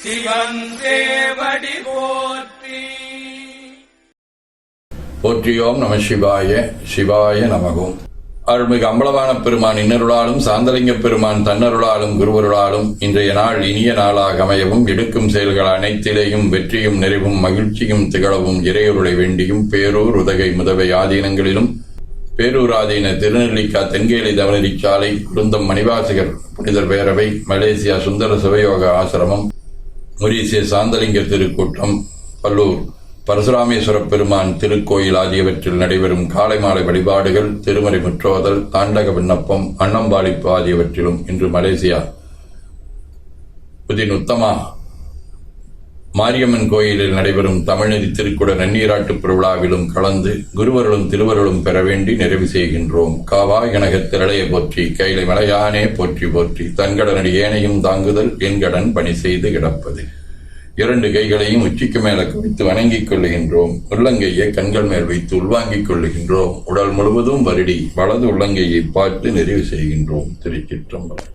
சிவன் போற்றி. போற்றியோம் நம சிவாய சிவாய நமகோம் அருள்மிகு அம்பலவான பெருமான் இன்னருளாலும் சாந்தலிங்க பெருமான் தன்னருளாலும் குருவருளாலும் இன்றைய நாள் இனிய நாளாக அமையவும் எடுக்கும் செயல்கள் அனைத்திலேயும் வெற்றியும் நிறைவும் மகிழ்ச்சியும் திகழவும் இறையொருளை வேண்டியும் பேரூர் உதகை முதவை ஆதீனங்களிலும் பேரூராதீன திருநெல்லிக்கா தென்கேலி தவனரி சாலை குருந்தம் மணிவாசகர் புனிதர் பேரவை மலேசியா சுந்தர சிவயோக ஆசிரமம் முரீசிய சாந்தலிங்க திருக்கூட்டம் பல்லூர். பரசுராமேஸ்வர பெருமான் திருக்கோயில் ஆகியவற்றில் நடைபெறும் காலை மாலை வழிபாடுகள் திருமறை முற்றோதல் தாண்டக விண்ணப்பம் அன்னம்பாளிப்பு ஆகியவற்றிலும் இன்று மலேசியா. புதின் உத்தமா மாரியம்மன் கோயிலில் நடைபெறும் தமிழ்நிதி திருக்குட நன்னீராட்டுப் பெருவிழாவிலும் கலந்து குருவருளும் திருவருளும் பெற வேண்டி நிறைவு செய்கின்றோம். காவா எனக திரளைய போற்றி கைலை மலையானே போற்றி போற்றி தன்கடனடி ஏனையும் தாங்குதல் என்கடன் பணி செய்து கிடப்பது. இரண்டு கைகளையும் உச்சிக்கு மேல குவித்து வணங்கிக் கொள்ளுகின்றோம். உள்ளங்கையை கண்கள் மேல் வைத்து உள்வாங்கிக் கொள்ளுகின்றோம். உடல் முழுவதும் வருடி வலது உள்ளங்கையை பார்த்து நிறைவு செய்கின்றோம். திருச்சிற்றம்பலம்.